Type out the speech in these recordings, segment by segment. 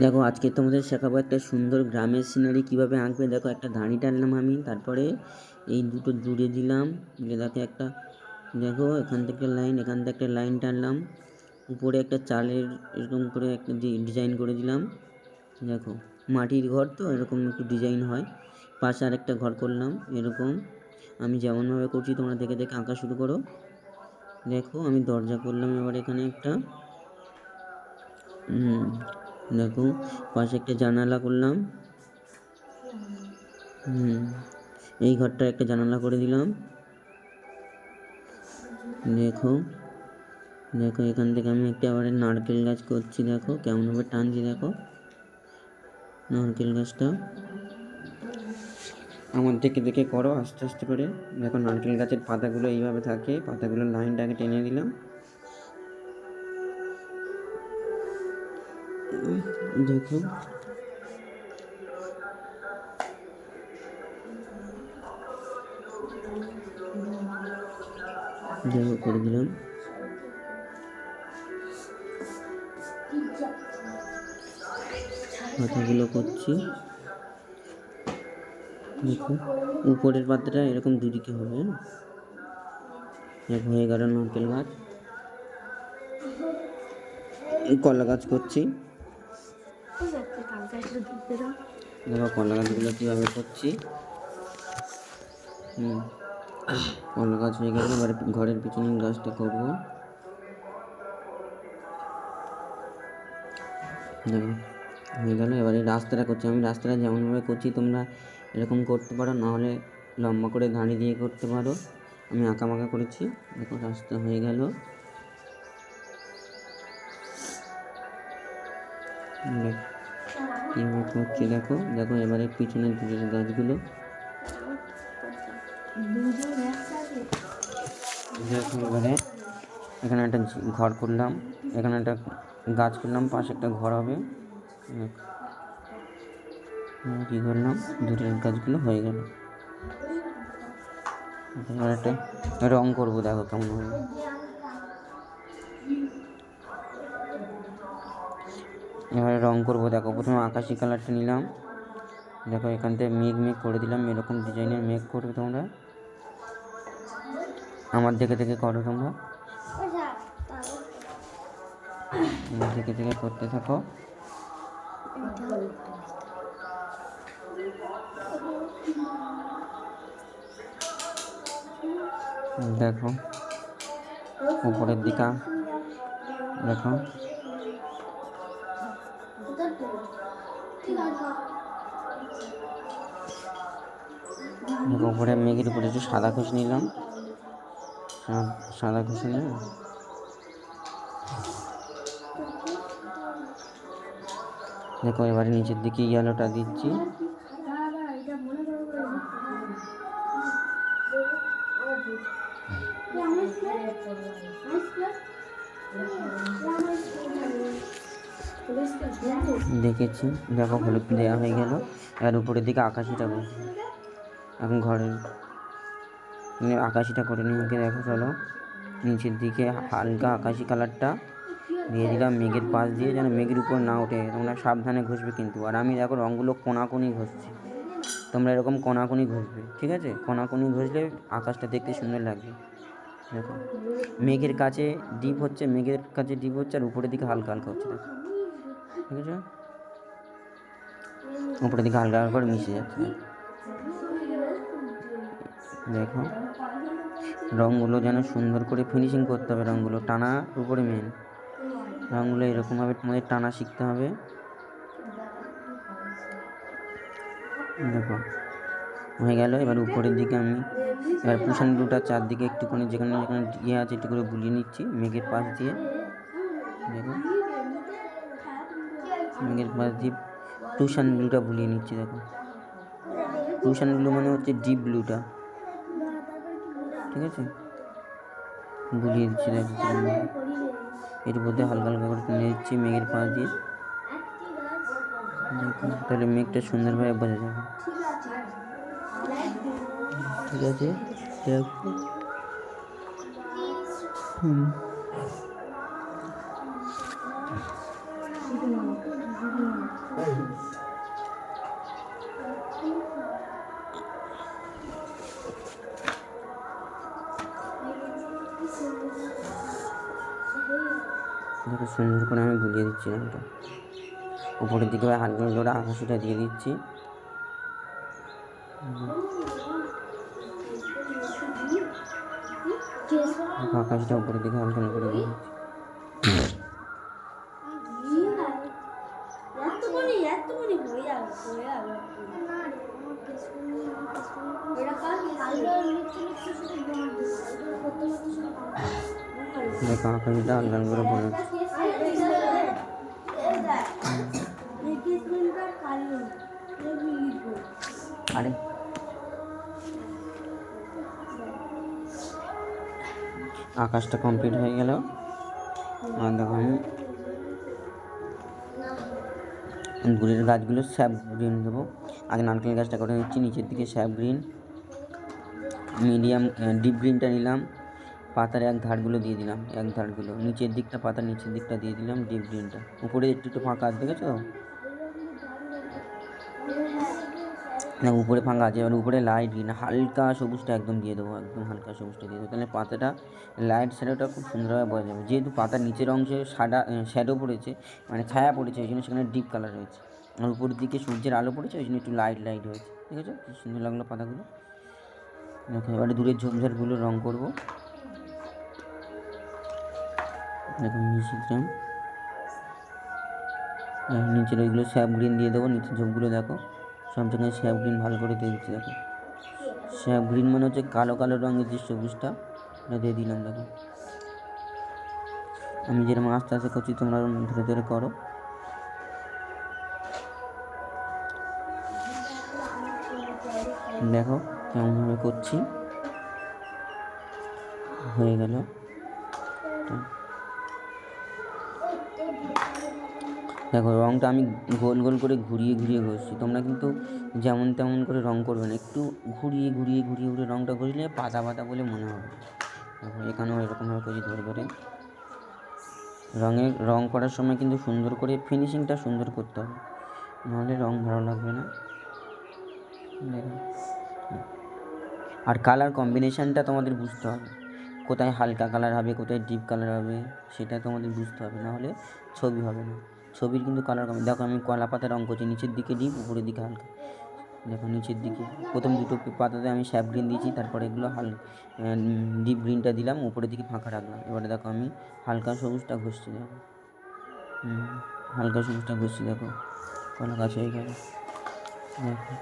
দেখো, আজকে তোমাদের শেখাবো একটা সুন্দর গ্রামের সিনারি কীভাবে আঁকবে। দেখো, একটা ধানি টানলাম আমি, তারপরে এই দুটো জুড়ে দিলাম। দেখো একটা, দেখো, এখান থেকে লাইন এখান থেকে একটা লাইন টানলাম। উপরে একটা চালের এরকম করে একটা ডিজাইন করে দিলাম। দেখো, মাটির ঘর তো, এরকম একটু ডিজাইন হয়। পাশে আর একটা ঘর করলাম, এরকম। আমি যেমনভাবে করছি, তোমরা দেখে দেখে আঁকা শুরু করো। দেখো, আমি দরজা করলাম এবার এখানে একটা। হুম দেখো, পাশে একটা জানালা করলাম। হুম, এই ঘরটা একটা জানালা করে দিলাম। দেখো দেখো, এখান থেকে আমি একটা এবারে নারকেল গাছ করছি, দেখো, কেমনভাবে টানছি, দেখো। নারকেল গাছটা। আমার দেখে দেখে করো, আস্তে আস্তে করে। দেখো, নারকেল গাছের পাতাগুলো এইভাবে থাকে পাতাগুলো লাইনটাকে টেনে দিলাম। দেখো দেখো করে দিলাম। পাতাগুলো করছি। দেখো উপরের পাতাটা এরকম দুদিকে হবে হ্যাঁ? দেখো হয়ে গেল নারকেল গাছ। কলা গাছ করছি। দেখো কলা গাছগুলো কীভাবে করছি। হুম। কলা গাছ হয়ে গেলে এবার ঘরের পিছনে গাছটা করব। দেখো, হয়ে গেল। এবারে রাস্তাটা করছি। আমি রাস্তাটা যেমনভাবে করছি তোমরা এরকম করতে পারো, নাহলে লম্বা করে ধানি দিয়ে করতে পারো। আমি আঁকা মাকা করেছি। দেখো, রাস্তা হয়ে গেল। কীভাবে করছি দেখো। দেখো এবারে পিছনের দূরের গাছগুলো। দেখো এবারে এখানে একটা ঘর করলাম। এখানে একটা গাছ করলাম, পাশে একটা ঘর হবে। কী করলাম? দূরের গাছগুলো হয়ে গেল। একটা রং করব, দেখো কেমন হবে এবারে রং করব। দেখো, প্রথমে আকাশি কালারটা নিলাম। দেখো, এখান থেকে মেঘ মেঘ করে দিলাম। এরকম ডিজাইনের মেঘ করবে তোমরা। আমার দেখে দেখে করো তোমরা। দেখে দেখে করতে থাকো। দেখো, উপরের দিকা। দেখো। উপরে মেঘের উপরে একটু সাদা খুশি নিলাম। সাদা খুশি নিয়ে দেখো, এবারে নিচের দিকে ইয়েলোটা দিচ্ছি। দেখেছি। দেখো, হলুদ দেওয়া হয়ে গেল। এবার উপরের দিকে আকাশিটা এখন ঘরের মানে আকাশিটা করে নিয়ে দেখো, চলো। নিচের দিকে হালকা আকাশি কালারটা দিয়ে দিলাম, মেঘের পাশ দিয়ে, যেন মেঘের উপর না ওঠে। তোমরা সাবধানে ঘষবে কিন্তু। আর আমি দেখো রঙগুলো কোনাকুনি ঘষছি। তোমরা এরকম কোনাকুনি ঘষবে, ঠিক আছে? কোনাকুনি ঘষলে আকাশটা দেখতে সুন্দর লাগবে। দেখো। মেঘের কাছে ডিপ হচ্ছে, মেঘের কাছে ডিপ হচ্ছে, আর উপরের দিকে হালকা হালকা হচ্ছে, দেখো। ঠিক আছে? উপরের দিকে হালকা হালকা করে মিশে যাচ্ছে। দেখো, রঙগুলো যেন সুন্দর করে ফিনিশিং করতে হবে রঙগুলো, টানা উপরে মেন রঙগুলো এরকমভাবে তোমাদের টানা শিখতে হবে। দেখো, হয়ে গেল, এবার উপরের দিকে আমি, এবার পুষান ব্লুটার চারদিকে একটুখানি যেখানে যেখানে ইয়ে আছে একটু করে বুলিয়ে নিচ্ছি, মেঘের পাশ দিয়ে। দেখো দিয়ে টুশান ব্লুটা বুলিয়ে নিচ্ছি, দেখো। টুশান ব্লু মানে হচ্ছে ডিপ ব্লুটা ঠিক আছে? বুলিয়ে দিচ্ছি, দেখো এর মধ্যে হালকা হালকা করে টেনে দিচ্ছি মেঘের পাশ দিয়ে। তাহলে মেঘটা সুন্দরভাবে বোঝা যাবে। ঠিক আছে? হুম। দেখো সুন্দর করে আমি গুলিয়ে দিচ্ছি রঙটা উপরের দিকে হালকা করে আকাশিটা দিয়ে দিচ্ছি। আকাশটা উপরের দিকে হালকা করে দিয়ে দিচ্ছি এতক্ষণই এতক্ষণই হয়ে যাবে হয়ে যাবে এটা কাল কালো লিখতে লিখতে শুধু বন্ধ বলে আরে। আকাশটা কমপ্লিট হয়ে গেল। আর দেখো আমি গুড়ের গাছগুলো স্যাপ গ্রিন দেবো। আগে নারকেল গাছটা করে নিচ্ছি, নিচের দিকে স্যাপ গ্রিন। মিডিয়াম ডিপ গ্রিনটা নিলাম। পাতার এক ধারগুলো দিয়ে দিলাম, এক ধারগুলো। নিচের দিকটা, পাতার নিচের দিকটা দিয়ে দিলাম, ডিপ গ্রিনটা। উপরে একটু একটু ফাঁকা দেখেছ? উপরে ফাঁকা আছে, এবার উপরে লাইট গ্রিন হালকা সবুজটা একদম দিয়ে দেবো, একদম হালকা সবুজটা দিয়ে দেবো। তাহলে পাতাটা লাইট শ্যাডোটা খুব সুন্দরভাবে বোঝা যাবে। যেহেতু পাতার নিচের অংশে সাদা শ্যাডো পড়েছে মানে ছায়া পড়েছে, ওই জন্য সেখানে ডিপ কালার রয়েছে। আর উপরের দিকে সূর্যের আলো পড়েছে, ওই জন্য একটু লাইট লাইট হয়েছে। ঠিক আছে? খুব সুন্দর লাগল পাতাগুলো। দেখো, এবারে দূরের ঝোপঝাড়গুলো রং করব। দেখো মিশি গ্রাম নিচের ওইগুলো স্যাপ গ্রিন দিয়ে দেবো, নিচের ঝোপগুলো দেখো। জায়গায় স্যাপ গ্রিন ভালো করে দিয়ে দিচ্ছি দেখো। স্যাপ গ্রিন মানে হচ্ছে কালো কালো রঙের যে সবুজটা, এটা দিয়ে দিলাম দেখো। আমি যেরকম আস্তে আস্তে করছি, তোমরা ধরে ধরে করো। দেখো কেমনভাবে করছি। হয়ে গেল। দেখো রঙটা আমি গোল গোল করে ঘুরিয়ে ঘুরিয়ে ঘষছি। তোমরা কিন্তু যেমন তেমন করে রং করবে না। একটু ঘুরিয়ে ঘুরিয়ে ঘুরিয়ে ঘুরিয়ে রঙটা ঘষলে পাতা পাতা বলে মনে হবে। দেখো, এখানেও এরকমভাবে করছি ধরে ধরে রঙের রং করার সময় কিন্তু সুন্দর করে ফিনিশিংটা সুন্দর করতে হবে। নাহলে রং ভালো লাগবে না। আর কালার কম্বিনেশানটা তোমাদের বুঝতে হবে। কোথায় হালকা কালার হবে, কোথায় ডিপ কালার হবে, সেটা তোমাদের বুঝতে হবে। নাহলে ছবি হবে না। ছবির কিন্তু কালার কমে। দেখো আমি কলা পাতা রঙ করছি নিচের দিকে ডিপ উপরের দিকে হালকা। দেখো নিচের দিকে। প্রথম দুটো পাতাতে আমি স্যাপ গ্রিন দিয়েছি, তারপরে এগুলো হাল ডিপ গ্রিনটা দিলাম, উপরের দিকে ফাঁকা রাখলাম। এবারে দেখো আমি হালকা সবুজটা ঘষছি, দেখো। হালকা সবুজটা ঘষছি, দেখো। কলা গাছ হয়ে গেল। দেখো।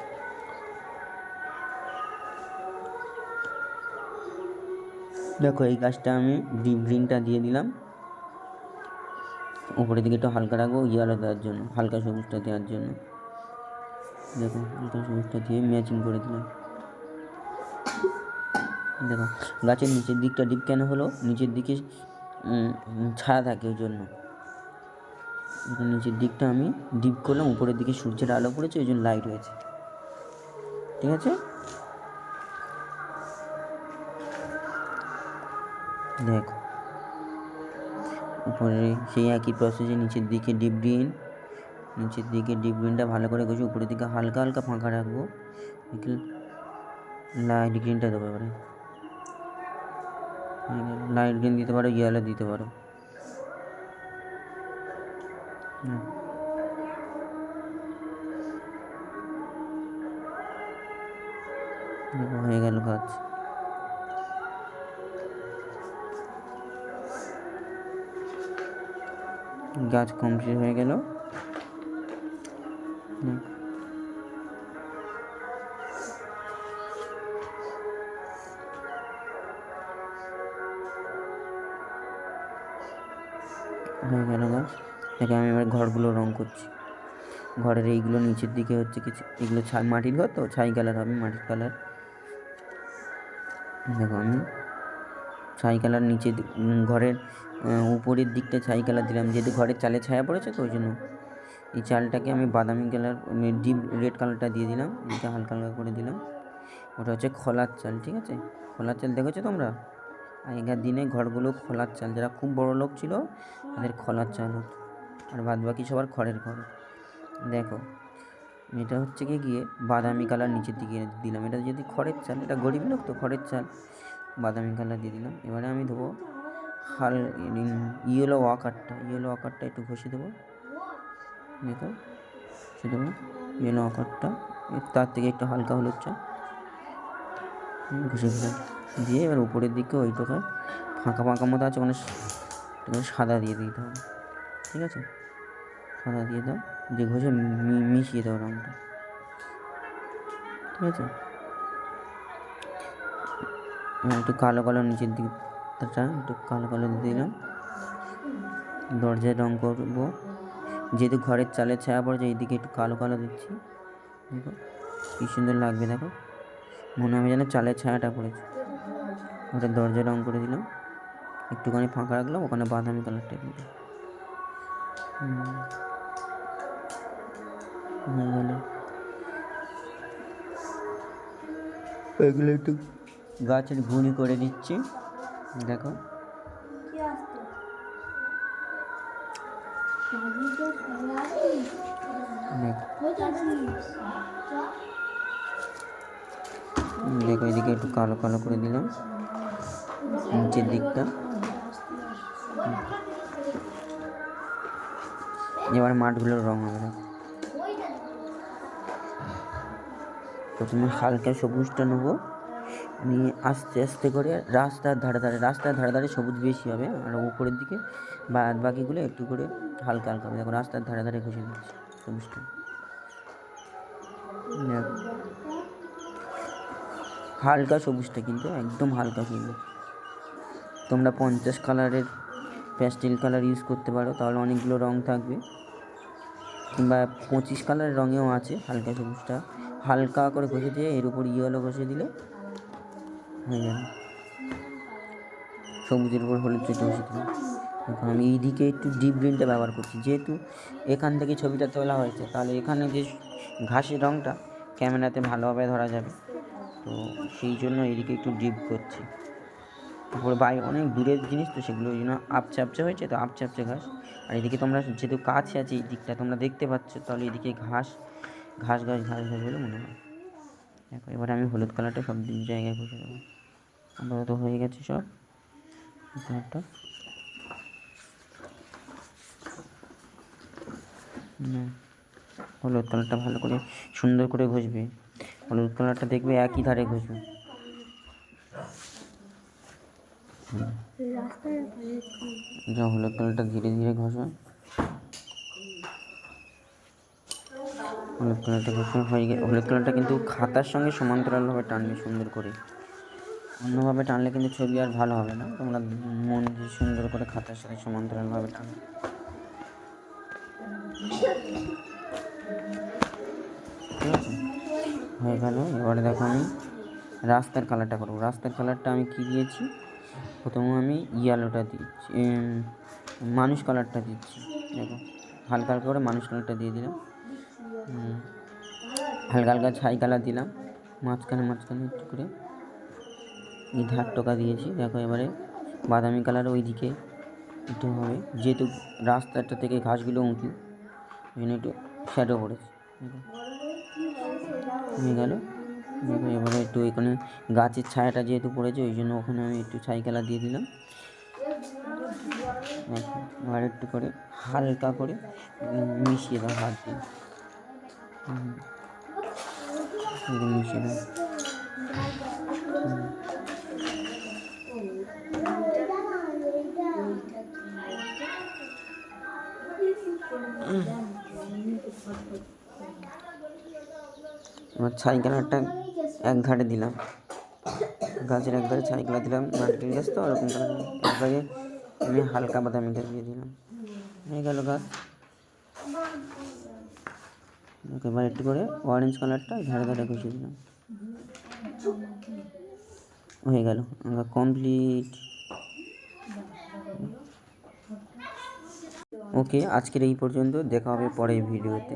দেখো এই গাছটা আমি ডিপ গ্রিনটা দিয়ে দিলাম। উপরের দিকে একটু হালকা রাখব ইয়েলো দেওয়ার জন্য, হালকা সবুজটা দেওয়ার জন্য। দেখো, হালকা সবুজটা দিয়ে ম্যাচিং করে দিলাম। দেখো, গাছের নিচের দিকটা ডিপ কেন হলো? নিচের দিকে ছায়া থাকে ওই জন্য। নিচের দিকটা আমি ডিপ করলাম, উপরের দিকে সূর্যের আলো পড়েছে, ওই জন্য লাইট হয়েছে। ঠিক আছে? দেখো উপরে সেই একই প্রসেসে নিচের দিকে ডিপ গ্রিন নিচের দিকে ডিপ গ্রিনটা ভালো করে গেছে উপরের দিকে হালকা হালকা ফাঁকা রাখব। লাইট গ্রিনটা দেবো এবারে। লাইট গ্রিন দিতে পারো ইয়েলো দিতে পারো। হয়ে গেল কাজ। গাছ কমপ্লিট হয়ে গেল। হয়ে গেল দেখে আমি এবার ঘরগুলো রং করছি। ঘরের এইগুলো নিচের দিকে হচ্ছে কিছু, এগুলো ছাই মাটির ঘর তো? ছাই কালার হবে মাটির কালার। দেখো আমি, ছাই কালার নিচে ঘরের উপরের দিকটা ছাই কালার দিলাম, যেহেতু ঘরের চালে ছায়া পড়েছে তো ওই জন্য। এই চালটাকে আমি বাদামি কালার ডিপ রেড কালারটা দিয়ে দিলাম, এটা হালকা হালকা করে দিলাম। ওটা হচ্ছে খোলার চাল, ঠিক আছে? খোলার চাল দেখেছ তোমরা? আগেকার দিনে ঘরগুলো খোলার চাল, যারা খুব বড় লোক ছিল, তাদের খোলার চাল হতো। আর বাদ বাকি সবার খড়ের ঘর। দেখো, এটা হচ্ছে কি গিয়ে, বাদামি কালার নিচের দিকে দিলাম। এটা যদি খড়ের চাল, এটা গরিব লোক তো খড়ের চাল। বাদামি কালার দিয়ে দিলাম। এবারে আমি দেবো হাল ইয়েলো ওয়াকারটা ইয়েলো ওয়াকারটা একটু ঘষে দেবো। দেখো ঘষে দেবো। ইয়েলো ওয়াকারটা তার থেকে একটু হালকা হলুদ চা ঘষে দিলাম দিয়ে এবার উপরের দিকে ওইটাকে ফাঁকা ফাঁকা মতো আছে একটু সাদা দিয়ে দিতে হবে। ঠিক আছে? সাদা দিয়ে দাও, দিয়ে ঘষে মিশিয়ে দাও রঙটা। ঠিক আছে? একটু কালো কালো নিচের দিকটা একটু কালো কালো দিয়ে দিলাম। দরজায় রং করব। যেহেতু ঘরের চালের ছায়া পড়েছে এইদিকে একটু কালো কালো দিচ্ছি। দেখো কী সুন্দর লাগবে দেখো। মনে হবে যেন চালের ছায়াটা পড়েছে। ওটা দরজায় রং করে দিলাম। একটুখানি ফাঁকা রাখলাম ওখানে বাদামি কালারটা দিলাম। হয়ে গেল। এগুলো একটু। গাছের ঘুনি করে দিচ্ছি দেখো। দেখো এদিকে একটু কালো কালো করে দিলাম। নিচের দিকটা। এবার মাঠগুলোর রং হবে দেখো। প্রথমে হালকা সবুজটা নেব। নিয়ে আস্তে আস্তে করে রাস্তার ধারে ধারে রাস্তার ধারে ধারে সবুজ বেশি হবে, আর উপরের দিকে বাদ বাকিগুলো একটু করে হালকা হালকা হবে। দেখো রাস্তার ধারে ধারে ঘষে দিচ্ছি সবুজটা হালকা সবুজটা কিন্তু, একদম হালকা কিন্তু তোমরা পঞ্চাশ কালারের প্যাস্টেল কালার ইউজ করতে পারো, তাহলে অনেকগুলো রং থাকবে। কিংবা পঁচিশ কালারের রঙেও আছে হালকা সবুজটা। হালকা করে ঘষে দিয়ে এর উপর ইয়েলো ঘষে দিলে সবুজের উপর হলুদ ঘষে দিলাম দেখো, আমি এইদিকে একটু ডিপ গ্রিনটা ব্যবহার করছি। যেহেতু এখান থেকে ছবিটা তোলা হয়েছে, তাহলে এখানে যে ঘাসের রঙটা ক্যামেরাতে ভালোভাবে ধরা যাবে। তো সেই জন্য এদিকে একটু ডিপ করছি। তারপরে বাইরে অনেক দূরের জিনিস, তো সেগুলো ওই জন্য আপচে আপচে হয়েছে, তো আপচে আপচে ঘাস। আর এদিকে তোমরা যেহেতু কাছে আছে, এই দিকটা তোমরা দেখতে পাচ্ছ, তাহলে এদিকে ঘাস ঘাস ঘাস ঘাস ঘাস বলে মনে হয়। দেখো, এবারে আমি হলুদ কালারটা সব জায়গায় ঘষে দেবো। আপাতত হয়ে গেছে সব। হুম। হলুদ কালারটা ভালো করে সুন্দর করে ঘষবে। হলুদ কালারটা দেখবে একই ধারে ঘষবে। যা হলুদ কালারটা ধীরে ধীরে ঘষবে হলুদ কালারটা ঘষা, হয়ে গেছে হলুদ কালারটা কিন্তু খাতার সঙ্গে সমান্তরালভাবে টানবে সুন্দর করে। অন্যভাবে টানলে কিন্তু ছবি আর ভালো হবে না। তোমরা মন দিয়ে সুন্দর করে খাতার সাথে সমান্তরালভাবে টানবে ঠিক আছে? হয়ে গেল। এবারে দেখো আমি রাস্তার কালারটা করব। রাস্তার কালারটা আমি কী দিয়েছি? প্রথমে আমি ইয়ালোটা দিচ্ছি মানুষ কালারটা দিচ্ছি। দেখো, হালকা হালকা করে মানুষ কালারটা দিয়ে দিলাম। হালকা হালকা ছাই কালার দিলাম। মাঝখানে মাঝখানে একটু করে। ধার টোকা দিয়েছি। দেখো এবারে বাদামি কালার ওই দিকে একটু হবে। যেহেতু রাস্তাটা থেকে ঘাসগুলো উঁচু, ওই জন্য একটু শ্যাডো পড়েছে। হয়ে গেল। দেখো এবারে একটু এখানে গাছের ছায়াটা যেহেতু পড়েছে, ওই জন্য ওখানে আমি একটু ছাই কালার দিয়ে দিলাম। আর একটু করে হালকা করে মিশিয়ে দাও হাত দিয়ে মিশিয়ে দাও। এবার ছাই কালারটা এক ধারে দিলাম। গাছের এক ধারে ছাই কালার দিলাম, নারকেল গাছ তো, ওরকম কালার একবারে আমি হালকা বাদামিটা দিয়ে দিলাম। হয়ে গেল গাছ। এবার একটু করে অরেঞ্জ কালারটা ধারে ধারে ঘষিয়ে দিলাম। হয়ে গেল। আমরা কমপ্লিট ওকে আজকের এই পর্যন্ত দেখা হবে পরের ভিডিওতে।